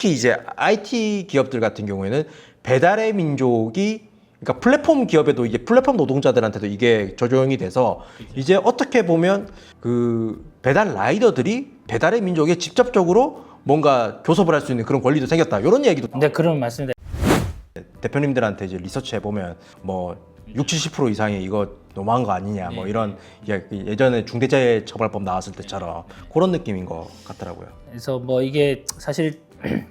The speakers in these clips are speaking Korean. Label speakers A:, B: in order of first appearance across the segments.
A: 특히 이제 IT 기업들 같은 경우에는 배달의 민족이 그러니까 플랫폼 기업에도 이게 플랫폼 노동자들한테도 이게 적용이 돼서 이제 어떻게 보면 그 배달 라이더들이 배달의 민족에 직접적으로 뭔가 교섭을 할 수 있는 그런 권리도 생겼다. 이런 얘기도
B: 근데 그런 말씀인데
A: 대표님들한테 이제 리서치 해보면 뭐 60, 70% 이상이 이거 너무한 거 아니냐 뭐 이런 예- 예전에 중대재해처벌법 나왔을 때처럼 그런 느낌인 것 같더라고요.
B: 그래서 뭐 이게 사실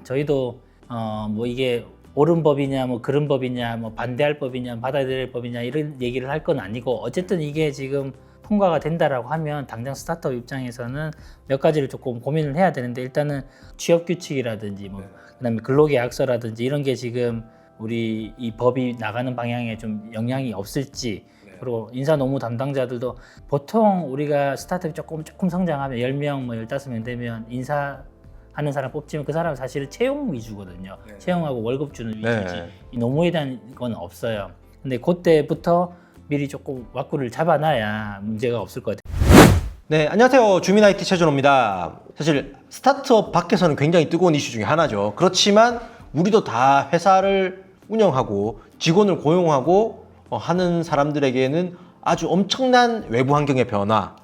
B: 저희도 어 뭐 이게 옳은 법이냐 뭐 그런 법이냐 뭐 반대할 법이냐 받아들일 법이냐 이런 얘기를 할 건 아니고 어쨌든 이게 지금 통과가 된다라고 하면 당장 스타트업 입장에서는 몇 가지를 조금 고민을 해야 되는데 일단은 취업 규칙이라든지 뭐 그다음에 근로계약서라든지 이런 게 지금 우리 이 법이 나가는 방향에 좀 영향이 없을지 그리고 인사 노무 담당자들도 보통 우리가 스타트업이 조금 조금 성장하면 10명 뭐 15명 되면 인사 하는 사람 뽑지만 그 사람은 사실은 채용 위주거든요. 채용하고 월급 주는 위주지.
A: 네.
B: 이 노무에 대한 건 없어요. 근데 그때부터 미리 조금 왁구를 잡아놔야 문제가 없을 것 같아요.
A: 네, 안녕하세요. 주민 IT 최준호입니다. 사실 스타트업 밖에서는 굉장히 뜨거운 이슈 중에 하나죠. 그렇지만 우리도 다 회사를 운영하고 직원을 고용하고 어, 하는 사람들에게는 아주 엄청난 외부 환경의 변화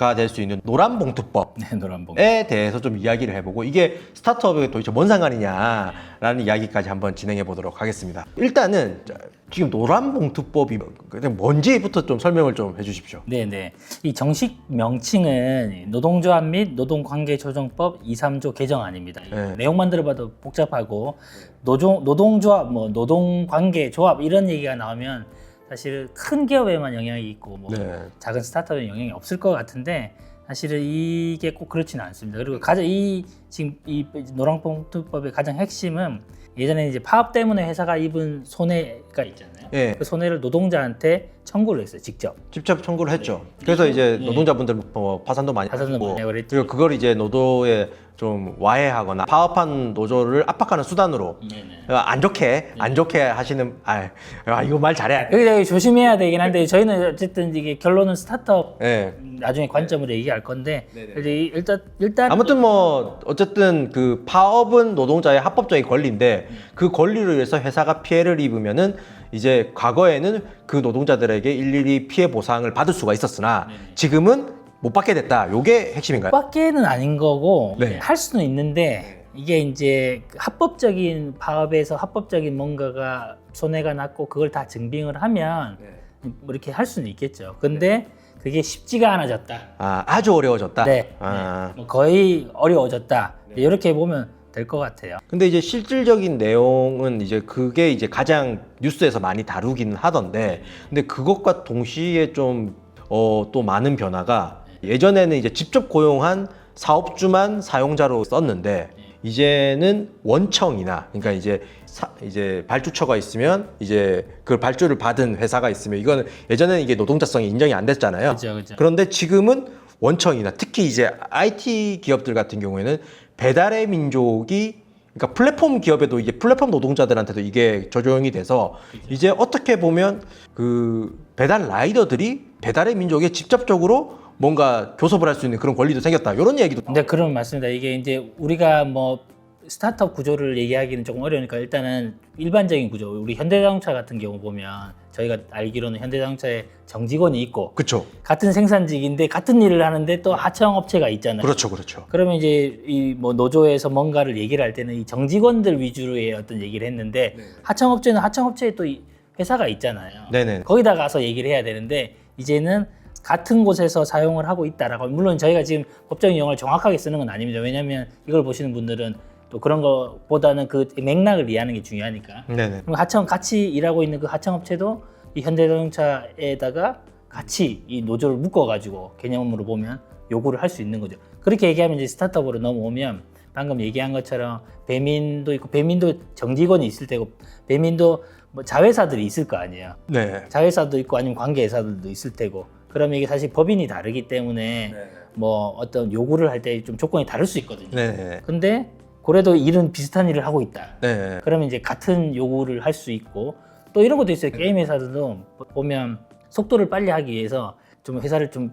A: 가 될 수 있는 노란봉투법
B: 네, 노란봉.
A: 에 대해서 좀 이야기를 해보고 이게 스타트업에 도대체 뭔 상관이냐라는 이야기까지 한번 진행해 보도록 하겠습니다. 일단은 자, 지금 노란봉투법이 뭔지부터 좀 설명을 좀 해주십시오.
B: 네네. 이 정식 명칭은 노동조합 및 노동관계조정법 2, 3조 개정안입니다.
A: 네.
B: 내용만 들어봐도 복잡하고 노종, 노동조합, 뭐 노동관계조합 이런 얘기가 나오면 사실 큰 기업에만 영향이 있고 뭐
A: 네.
B: 작은 스타트업에 영향이 없을 것 같은데 사실은 이게 꼭 그렇지는 않습니다. 그리고 가장 이 지금 이 노랑봉투법의 가장 핵심은 예전에 이제 파업 때문에 회사가 입은 손해가 있잖아요.
A: 예.
B: 그 손해를 노동자한테 청구를 했어요, 직접.
A: 직접 청구를 했죠. 그래서 이제
B: 예.
A: 노동자분들 뭐 파산도 많이
B: 파산도
A: 하고
B: 많이 하고 그랬죠.
A: 그리고 그걸 이제 노조에 좀 와해하거나 파업한 노조를 압박하는 수단으로
B: 네네.
A: 어, 안 좋게 안 좋게 하시는 아, 아 이거 말 잘해.
B: 여기 되게 조심해야 되긴 한데 저희는 어쨌든 이게 결론은 스타트업
A: 예.
B: 나중에 관점으로 얘기할 건데 이제 일단 일단
A: 아무튼 뭐 어쨌든 그 파업은 노동자의 합법적인 권리인데 그 권리로 인해서 회사가 피해를 입으면은 이제 과거에는 그 노동자들에게 일일이 피해 보상을 받을 수가 있었으나 지금은 못 받게 됐다. 요게 핵심인가요?
B: 밖에는 아닌 거고
A: 네.
B: 할 수는 있는데 이게 이제 합법적인 파업에서 합법적인 뭔가가 손해가 났고 그걸 다 증빙을 하면 뭐 이렇게 할 수는 있겠죠. 근데 그게 쉽지가 않아졌다.
A: 아, 아주 어려워졌다.
B: 네.
A: 아.
B: 뭐 거의 어려워졌다. 이렇게 보면 될 것 같아요.
A: 근데 이제 실질적인 내용은 이제 그게 이제 가장 뉴스에서 많이 다루긴 하던데 근데 그것과 동시에 좀 어, 또 많은 변화가 예전에는 이제 직접 고용한 사업주만 사용자로 썼는데 이제는 원청이나 그러니까 이제 사- 이제 발주처가 있으면 이제 그 발주를 받은 회사가 있으면 이거는 예전에는 이게 노동자성이 인정이 안 됐잖아요.
B: 그죠, 그죠.
A: 그런데 지금은 원청이나 특히 이제 IT 기업들 같은 경우에는 배달의 민족이 그러니까 플랫폼 기업에도 이게 플랫폼 노동자들한테도 이게 적용이 돼서 이제 어떻게 보면 그 배달 라이더들이 배달의 민족에 직접적으로 뭔가 교섭을 할 수 있는 그런 권리도 생겼다. 이런 얘기도
B: 근데 그런 맞습니다. 이게 이제 우리가 뭐 스타트업 구조를 얘기하기는 조금 어려우니까 일단은 일반적인 구조, 우리 현대자동차 같은 경우 보면 저희가 알기로는 현대자동차에 정직원이 있고
A: 그렇죠.
B: 같은 생산직인데 같은 일을 하는데 또 하청 업체가 있잖아요.
A: 그렇죠. 그렇죠.
B: 그러면 이제 이 뭐 노조에서 뭔가를 얘기를 할 때는 이 정직원들 위주로의 어떤 얘기를 했는데 하청 업체는 하청 업체에 또이 회사가 있잖아요.
A: 네네.
B: 거기다 가서 얘기를 해야 되는데 이제는 같은 곳에서 사용을 하고 있다라고 물론 저희가 지금 법적인 용어를 정확하게 쓰는 건 아닙니다. 왜냐하면 이걸 보시는 분들은 또 그런 것보다는 그 맥락을 이해하는 게 중요하니까.
A: 네네.
B: 그럼 하청 같이 일하고 있는 그 하청업체도 이 현대자동차에다가 같이 이 노조를 묶어가지고 개념으로 보면 요구를 할 수 있는 거죠. 그렇게 얘기하면 이제 스타트업으로 넘어오면 방금 얘기한 것처럼 배민도 있고 배민도 정직원이 있을 테고 배민도 뭐 자회사들이 있을 거 아니에요.
A: 네.
B: 자회사도 있고 아니면 관계회사들도 있을 테고 그러면 이게 사실 법인이 다르기 때문에 뭐 어떤 요구를 할 때 좀 조건이 다를 수 있거든요.
A: 네네.
B: 근데 그래도 일은 비슷한 일을 하고 있다.
A: 네.
B: 그러면 이제 같은 요구를 할 수 있고 또 이런 것도 있어요. 게임 회사들도 보면 속도를 빨리 하기 위해서 좀 회사를 좀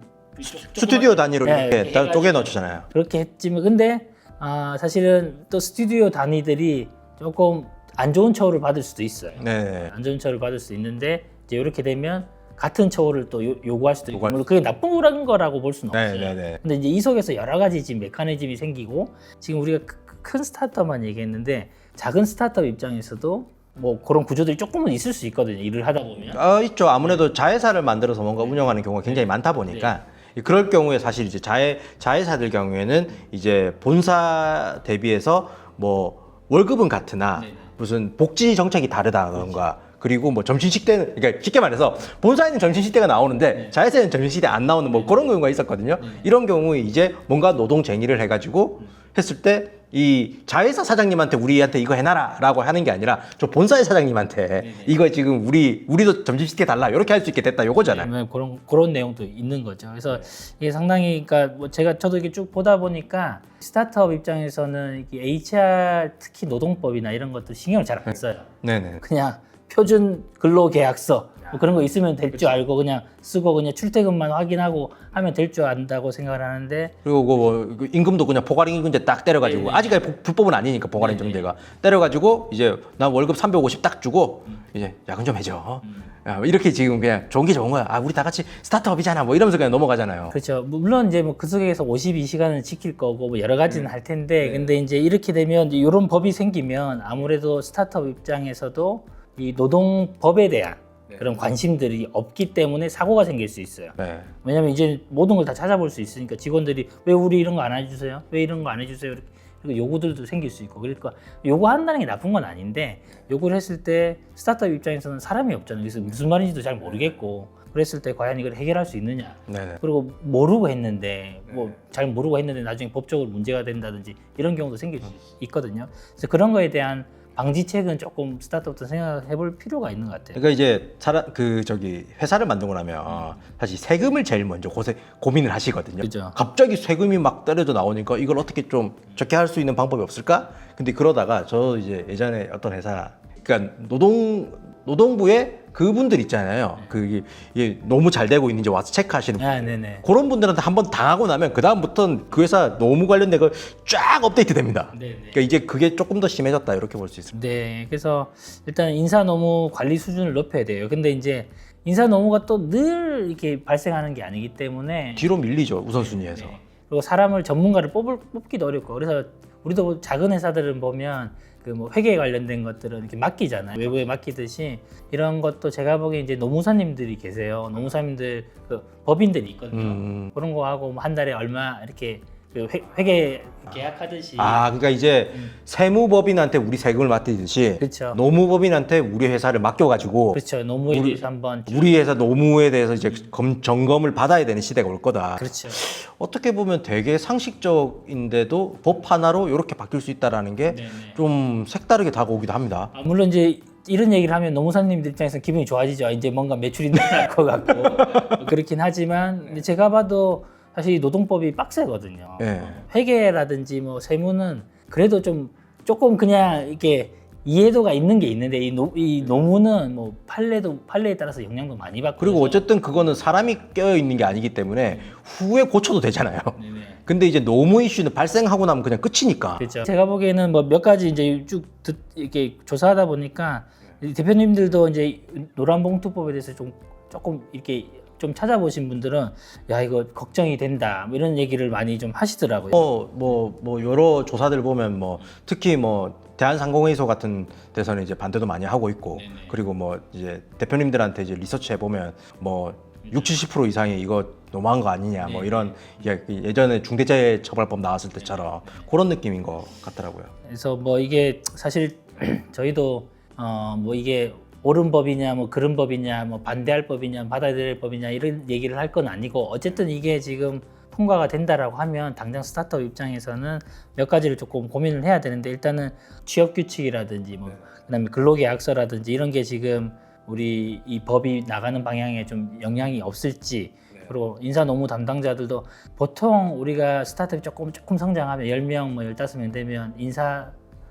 A: 스튜디오 단위로
B: 네,
A: 이렇게
B: 이렇게
A: 다
B: 해가지고.
A: 쪼개 넣어주잖아요.
B: 그렇게 했지만 근데 아, 사실은 또 스튜디오 단위들이 조금 안 좋은 처우를 받을 수도 있어요.
A: 네.
B: 안 좋은 처우를 받을 수 있는데 이제 이렇게 되면 같은 처우를 또 요, 요구할 수도 있고
A: 요구할
B: 물론 그게 나쁜 거라고 볼 수는
A: 네,
B: 없어요.
A: 네, 네.
B: 근데 이제 이 속에서 여러 가지 지금 메커니즘이 생기고 지금 우리가 크- 큰 스타트업만 얘기했는데 작은 스타트업 입장에서도 뭐 그런 구조들이 조금은 있을 수 있거든요. 일을 하다 보면.
A: 어, 있죠. 아무래도 자회사를 만들어서 뭔가 운영하는 경우가 굉장히 많다 보니까 그럴 경우에 사실 이제 자회 자회사들 경우에는 이제 본사 대비해서 뭐 월급은 같으나
B: 네네.
A: 무슨 복지 정책이 다르다던가 그리고 뭐 점심식 때는 그러니까 쉽게 말해서 본사에는 점심식 때가 나오는데 자회사에는 점심식 때안 나오는 뭐 그런 경우가 있었거든요. 이런 경우에 이제 뭔가 노동 쟁의를 해가지고 했을 때 이 자회사 사장님한테 우리한테 이거 해놔라라고 하는 게 아니라 저 본사의 사장님한테 이거 지금 우리 우리도 점심식 때 달라 이렇게 할 수 있게 됐다 요거잖아요.
B: 네, 그런 그런 내용도 있는 거죠. 그래서 이게 상당히 그러니까 뭐 제가 저도 이렇게 쭉 보다 보니까 스타트업 입장에서는 이게 HR 특히 노동법이나 이런 것들 신경을 잘 안 써요.
A: 네네.
B: 그냥 표준 근로계약서 뭐 그런 거 있으면 될 줄 알고 그냥 쓰고 그냥 출퇴근만 확인하고 하면 될 줄 안다고 생각을 하는데
A: 그리고 그 뭐, 그 임금도 그냥 보가링 임금제 딱 때려가지고
B: 네네.
A: 아직까지 부- 불법은 아니니까 보가링
B: 네네.
A: 정제가 때려가지고 이제 나 월급 350 딱 주고 이제 야근 좀 해줘. 야, 뭐 이렇게 지금 그냥 좋은 게 좋은 거야. 아 우리 다 같이 스타트업이잖아. 뭐 이러면서 그냥 넘어가잖아요.
B: 그렇죠. 물론 이제 뭐 그 속에서 52시간을 지킬 거고 뭐 여러 가지는
A: 네.
B: 할 텐데 근데 이제 이렇게 되면 이런 법이 생기면 아무래도 스타트업 입장에서도 이 노동법에 대한
A: 네.
B: 그런 관심들이 없기 때문에 사고가 생길 수 있어요.
A: 네.
B: 왜냐면 이제 모든 걸 다 찾아볼 수 있으니까 직원들이 왜 우리 이런 거 안 해주세요? 왜 이런 거 안 해주세요? 이렇게 그리고 요구들도 생길 수 있고 그러니까 요구한다는 게 나쁜 건 아닌데 요구를 했을 때 스타트업 입장에서는 사람이 없잖아요. 그래서 무슨 말인지도 잘 모르겠고 그랬을 때 과연 이걸 해결할 수 있느냐?
A: 네네.
B: 그리고 모르고 했는데 뭐 잘 모르고 했는데 나중에 법적으로 문제가 된다든지 이런 경우도 생길 수 있거든요. 그래서 그런 거에 대한 방지책은 조금 스타트업도 생각해 볼 필요가 있는 것 같아요.
A: 그러니까 이제 사람 그 저기 회사를 만들고 나면 사실 세금을 제일 먼저 고세, 고민을 하시거든요.
B: 그죠.
A: 갑자기 세금이 막 떨어져 나오니까 이걸 어떻게 좀 적게 할 수 있는 방법이 없을까? 근데 그러다가 저 이제 예전에 어떤 회사 그러니까 노동 노동부에 그분들 있잖아요. 그 이게 너무 잘 되고 있는지 와서 체크하시는
B: 아, 네네.
A: 그런 분들한테 한번 당하고 나면 그 다음부터는 그 회사 노무 관련된 거쫙 업데이트 됩니다.
B: 네네.
A: 그러니까 이제 그게 조금 더 심해졌다 이렇게 볼 수 있습니다.
B: 네, 그래서 일단 인사 노무 관리 수준을 높여야 돼요. 근데 이제 인사 노무가 또 늘 이렇게 발생하는 게 아니기 때문에
A: 뒤로 밀리죠 우선순위에서.
B: 네. 그리고 사람을 전문가를 뽑을, 뽑기도 어렵고 그래서 우리도 작은 회사들은 보면 그 뭐 회계에 관련된 것들은 이렇게 맡기잖아요. 외부에 맡기듯이. 이런 것도 제가 보기에 이제 노무사님들이 계세요. 노무사님들 그 법인들이 있거든요.
A: 음.
B: 그런 거 하고 뭐 한 달에 얼마 이렇게 그 회, 회계 계약하듯이
A: 아, 그러니까 이제 세무법인한테 우리 세금을 맡기듯이
B: 그렇죠.
A: 노무법인한테 우리 회사를 맡겨가지고
B: 그렇죠 노무에
A: 우리-
B: 대해서 한번 쭉-
A: 우리 회사 노무에 대해서 이제 검, 점검을 받아야 되는 시대가 올 거다.
B: 그렇죠
A: 어떻게 보면 되게 상식적인데도 법 하나로 이렇게 바뀔 수 있다라는 게
B: 네네.
A: 좀 색다르게 다가오기도 합니다.
B: 아, 물론 이제 이런 얘기를 하면 노무사님들 입장에서 기분이 좋아지죠. 이제 뭔가 매출이 늘어날 것 같고 그렇긴 하지만 근데 제가 봐도 사실 이 노동법이 빡세거든요.
A: 예.
B: 회계라든지 뭐 세무는 그래도 좀 조금 그냥 이렇게 이해도가 있는 게 있는데 이, 노, 이 노무는 뭐 판례도 판례에 따라서 영향도 많이 받고
A: 그리고 어쨌든 그거는 사람이 껴 있는 게 아니기 때문에 후에 고쳐도 되잖아요.
B: 네네.
A: 근데 이제 노무 이슈는 발생하고 나면 그냥 끝이니까.
B: 그렇죠. 제가 보기에는 뭐 몇 가지 이제 쭉 듣, 이렇게 조사하다 보니까 이 대표님들도 이제 노란봉투법에 대해서 좀 조금 이렇게 좀 찾아보신 분들은 야 이거 걱정이 된다 뭐 이런 얘기를 많이 좀 하시더라고요.
A: 뭐, 뭐, 뭐, 여러 조사들 보면 뭐, 특히 뭐, 대한상공회의소 같은 데서는 이제 반대도 많이 하고 있고, 그리고 뭐, 이제 대표님들한테 이제 리서치 해보면 뭐, 60, 70% 이상이 이거 너무한 거 아니냐, 뭐 이런, 예- 예전에 중대재해처벌법 나왔을 때처럼 그런 느낌인 것 같더라고요.
B: 그래서 뭐 이게 사실 저희도 어 뭐 이게 옳은 법이냐 뭐 그런 법이냐 뭐 반대할 법이냐 받아들일 법이냐 이런 얘기를 할 건 아니고 어쨌든 이게 지금 통과가 된다라고 하면 당장 스타트업 입장에서는 몇 가지를 조금 고민을 해야 되는데 일단은 취업 규칙이라든지 뭐 그다음에 근로계약서라든지 이런 게 지금 우리 이 법이 나가는 방향에 좀 영향이 없을지 그리고 인사 노무 담당자들도 보통 우리가 스타트업이 조금 조금 성장하면 10명 뭐 15명 되면 인사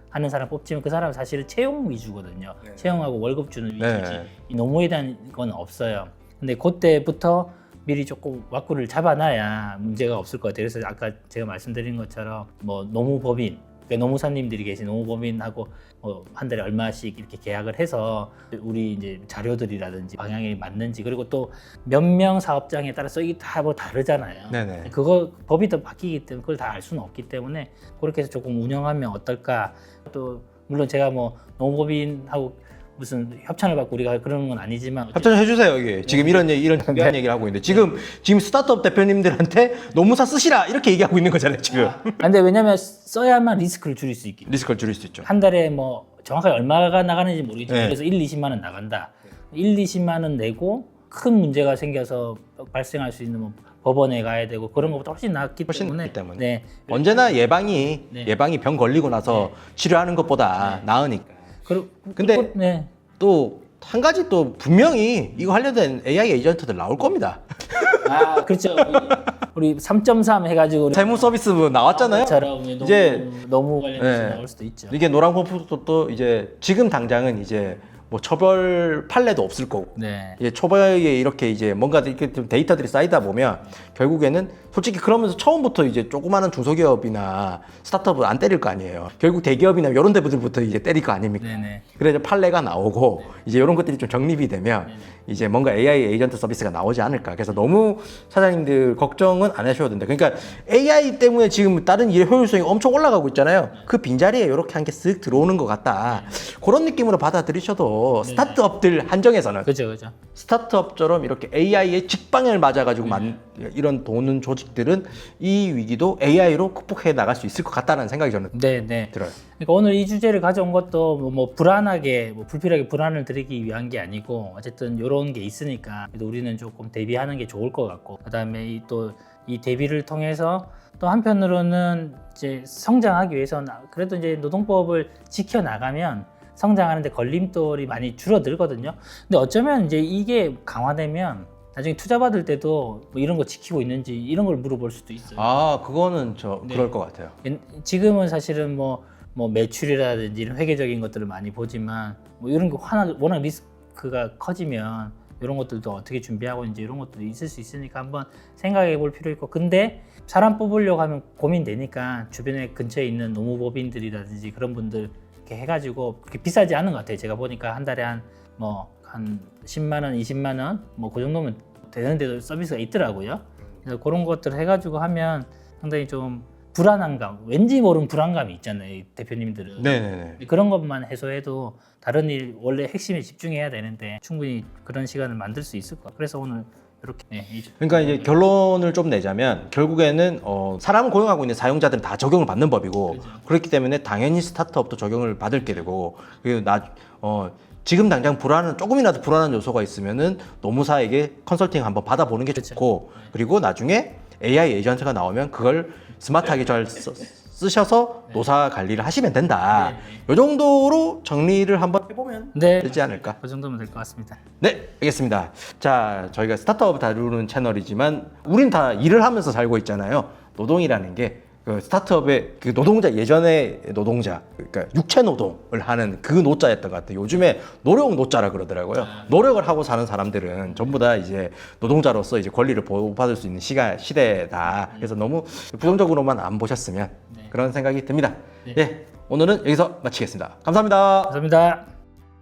B: 하는 사람 뽑지만 그 사람은 사실은 채용 위주거든요. 채용하고 월급 주는 위주지.
A: 네.
B: 이 노무에 대한 건 없어요. 근데 그때부터 미리 조금 왁구를 잡아놔야 문제가 없을 것 같아요. 그래서 아까 제가 말씀드린 것처럼 뭐 노무법인, 그러니까 노무사님들이 계신 노무법인하고 뭐 한 달에 얼마씩 이렇게 계약을 해서 우리 이제 자료들이라든지 방향이 맞는지 그리고 또 몇 명 사업장에 따라서 이게 다 뭐 다르잖아요.
A: 네네.
B: 그거 법이 또 바뀌기 때문에 그걸 다 알 수는 없기 때문에 그렇게 해서 조금 운영하면 어떨까. 또 물론 제가 뭐 노무법인하고 무슨 협찬을 받고 우리가 그러는 건 아니지만
A: 협찬 해주세요 여기 지금 이런 얘기, 이런 중요한 얘기를 하고 있는데 지금 지금 스타트업 대표님들한테 노무사 쓰시라 이렇게 얘기하고 있는 거잖아요 지금
B: 아, 근데 왜냐면 써야만 리스크를 줄일 수 있기.
A: 리스크를 줄일 수 있죠.
B: 한 달에 뭐 정확하게 얼마가 나가는지 모르겠지만
A: 네.
B: 그래서 1, 20만 원 나간다. 1, 20만 원 내고 큰 문제가 생겨서 발생할 수 있는 뭐 법원에 가야 되고 그런 것보다 훨씬 낫기
A: 훨씬
B: 때문에,
A: 낫기 때문에.
B: 네.
A: 언제나 예방이
B: 네.
A: 예방이 병 걸리고 나서 치료하는 것보다 나으니까.
B: 그리고
A: 근데
B: 네.
A: 또 한 가지 또 분명히 이거 관련된 AI 에이전트들 나올 겁니다.
B: 아 그렇죠. 우리 3.3 해가지고 우리
A: 세무 서비스 뭐 나왔잖아요.
B: 처럼 너무,
A: 이제-
B: 너무 관련해서
A: 네.
B: 나올 수도 있죠.
A: 이게 노란 컴퓨터도 또 이제 지금 당장은 이제 뭐 처벌 판례도 없을 거고
B: 네.
A: 이제 초반에 이렇게 이제 뭔가 이렇게 좀 데이터들이 쌓이다 보면 결국에는 솔직히 그러면서 처음부터 이제 조그마한 중소기업이나 스타트업을 안 때릴 거 아니에요. 결국 대기업이나 이런 데들부터 이제 때릴 거 아닙니까?
B: 네네.
A: 그래서 판례가 나오고 이제 이런 것들이 좀 정립이 되면 이제 뭔가 AI 에이전트 서비스가 나오지 않을까. 그래서 너무 사장님들 걱정은 안 하셔도 된다. 그러니까 AI 때문에 지금 다른 일의 효율성이 엄청 올라가고 있잖아요. 그 빈자리에 이렇게 한 개 쓱 들어오는 것 같다. 그런 느낌으로 받아들이셔도 스타트업들 한정에서는
B: 그죠 그죠.
A: 스타트업처럼 이렇게 AI의 직방을 맞아가지고 만, 이런 도는 조직들은 이 위기도 AI로 극복해 나갈 수 있을 것 같다는 생각이 저는
B: 네 네.
A: 들어요.
B: 그러니까 오늘 이 주제를 가져온 것도 뭐, 뭐 불안하게 뭐 불필요하게 불안을 드리기 위한 게 아니고 어쨌든 이런 게 있으니까 그래도 우리는 조금 대비하는 게 좋을 것 같고 그다음에 또 이 대비를 통해서 또 한편으로는 이제 성장하기 위해서 는 그래도 이제 노동법을 지켜 나가면 성장하는데 걸림돌이 많이 줄어들거든요. 근데 어쩌면 이제 이게 강화되면 나중에 투자 받을 때도 뭐 이런 거 지키고 있는지 이런 걸 물어볼 수도 있어요.
A: 아, 그거는 저
B: 네.
A: 그럴 것 같아요.
B: 옛- 지금은 사실은 뭐, 뭐 매출이라든지 이런 회계적인 것들을 많이 보지만 뭐 이런 게 워낙, 리스크가 커지면 이런 것들도 어떻게 준비하고 이제 이런 것도 있을 수 있으니까 한번 생각해 볼 필요 있고 근데 사람 뽑으려고 하면 고민되니까 주변에 근처에 있는 노무법인들이라든지 그런 분들 이렇게 해가지고 그렇게 비싸지 않은 것 같아요 제가 보니까 한 달에 한 뭐 한 10만 원, 20만 원 뭐 그 정도면 되는데도 서비스가 있더라고요 그래서 그런 것들 해가지고 하면 상당히 좀 불안한 감, 왠지 모르는 불안감이 있잖아요, 이 대표님들은.
A: 네네네.
B: 그런 것만 해소해도 다른 일 원래 핵심에 집중해야 되는데 충분히 그런 시간을 만들 수 있을 것 같아요. 그래서 오늘 이렇게 네, 이
A: 그러니까 이제 결론을 좀 내자면 결국에는 어, 사람 고용하고 있는 사용자들은 다 적용을 받는 법이고
B: 그죠.
A: 그렇기 때문에 당연히 스타트업도 적용을 받을 게 되고 그리고 나 어, 지금 당장 불안한 조금이라도 불안한 요소가 있으면은 노무사에게 컨설팅 한번 받아보는 게. 좋고 그리고 나중에 AI 에이전트가 나오면 그걸 스마트하게 잘 써- 쓰셔서 노사 관리를 하시면 된다. 이 정도로 정리를 한번 해보면
B: 네,
A: 되지 않을까?
B: 그 정도면 될 것 같습니다.
A: 네, 알겠습니다. 자, 저희가 스타트업 다루는 채널이지만 우린 다 일을 하면서 살고 있잖아요. 노동이라는 게 그 스타트업의 그 노동자 예전에 노동자 그러니까 육체 노동을 하는 그 노자였던 것 같아요. 요즘에 노력 노자라 그러더라고요. 노력을 하고 사는 사람들은 전부 다 이제 노동자로서 이제 권리를 보호받을 수 있는 시간 시대다. 그래서 너무 부정적으로만 안 보셨으면
B: 네.
A: 그런 생각이 듭니다.
B: 네.
A: 예, 오늘은 여기서 마치겠습니다. 감사합니다.
B: 감사합니다.